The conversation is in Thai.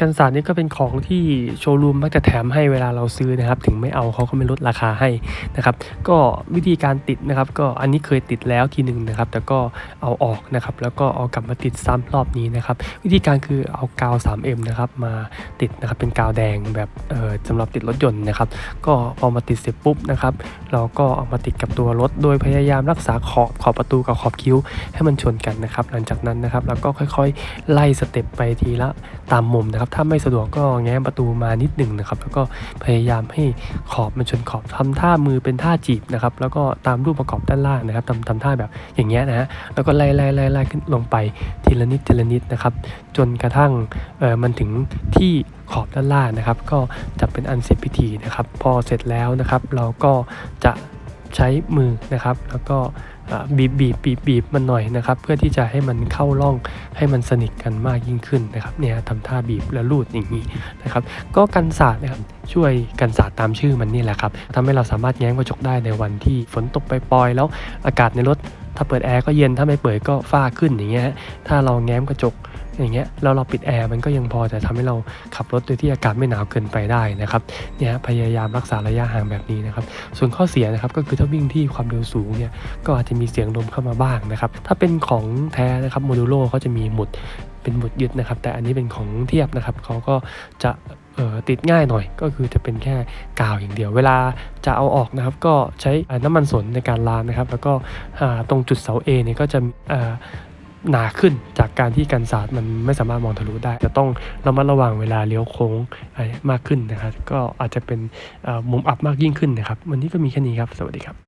กันศาสตร์นี่ก็เป็นของที่โชว์รูมมักจะแถมให้เวลาเราซื้อนะครับ ถึงไม่เอาเขาก็ไม่ลดราคาให้นะครับ ก็วิธีการติดนะครับ ก็อันนี้เคยติดแล้วทีหนึ่งนะครับ แต่ก็เอาออกนะครับ แล้วก็เอากลับมาติดซ้ำรอบนี้นะครับ วิธีการคือเอากาว 3M นะครับมาติดนะครับเป็นกาวแดงแบบเอ่อสำหรับติดรถยนต์นะครับ ก็พอมาติดเสร็จปุ๊บนะครับ เราก็เอามาติดกับตัวรถ โดยพยายามรักษาขอบขอบประตูกับขอบคิ้ว ให้มันชนกันนะครับ หลังจากนั้นนะครับเราก็ค่อยๆ ไล่สเต็ปไปทีละตามมุมนะครับถ้าไม่สะดวกก็แง้มประตูมานิดหนึ่งนะครับ แล้วก็พยายามให้ขอบมันชนขอบทำท่ามือเป็นท่าจีบนะครับ แล้วก็ตามรูปประกอบด้านล่างนะครับทำทำท่าแบบอย่างเงี้ยนะฮะแล้วก็ไล่ไล่ไล่ไล่ขึ้นลงไปทีละนิดทีละนิดนะครับ จนกระทั่งเออมันถึงที่ขอบด้านล่างนะครับ ก็จะเป็นอันเสร็จพิธีนะครับ พอเสร็จแล้วนะครับ เราก็จะ ใช้มือนะครับ แล้วก็บีบบีบบีบบีบมันหน่อยนะครับ เพื่อที่จะให้มันเข้าร่องให้มันสนิทกันมากยิ่งขึ้นนะครับเนี่ยทำท่าบีบแล้วลูดอย่างนี้นะครับ ก็กันศาสตร์นะครับช่วยกันศาสตร์ตามชื่อมันนี่แหละครับทำให้เราสามารถแง้มกระจกได้ในวันที่ฝนตกปล่อยแล้วอากาศในรถ ถ้าเปิดแอร์ก็เย็นถ้าไม่เปิดก็ฝ้าขึ้นอย่างเงี้ยถ้าเราแง้มกระจก อย่างเงี้ยแล้วเราปิดแอร์มันก็ยังพอจะทำให้เราขับรถโดยที่อากาศไม่หนาวเกินไปได้นะครับเนี่ยพยายามรักษาระยะห่างแบบนี้นะครับส่วนข้อเสียนะครับก็คือถ้าวิ่งที่ความเร็วสูงเนี่ยก็อาจจะมีเสียงลมเข้ามาบ้างนะครับถ้าเป็นของแท้นะครับโมดูโลเขาจะมีหมุดเป็นหมุดยึดนะครับ แต่อันนี้เป็นของเทียบนะครับเขาก็จะติดง่ายหน่อยก็คือจะเป็นแค่กาวอย่างเดียว เวลาจะเอาออกนะครับ ก็ใช้น้ำมันสนในการล้างนะครับ แล้วก็ตรงจุดเสา A เนี่ยก็จะ หนาขึ้นจากการที่กันศาสตร์มันไม่สามารถมองทะลุได้ จะต้องระมัดระวังเวลาเลี้ยวโค้งมากขึ้นนะครับก็อาจจะเป็นมุมอับมากยิ่งขึ้นนะครับ วันนี้ก็มีแค่นี้ครับ สวัสดีครับ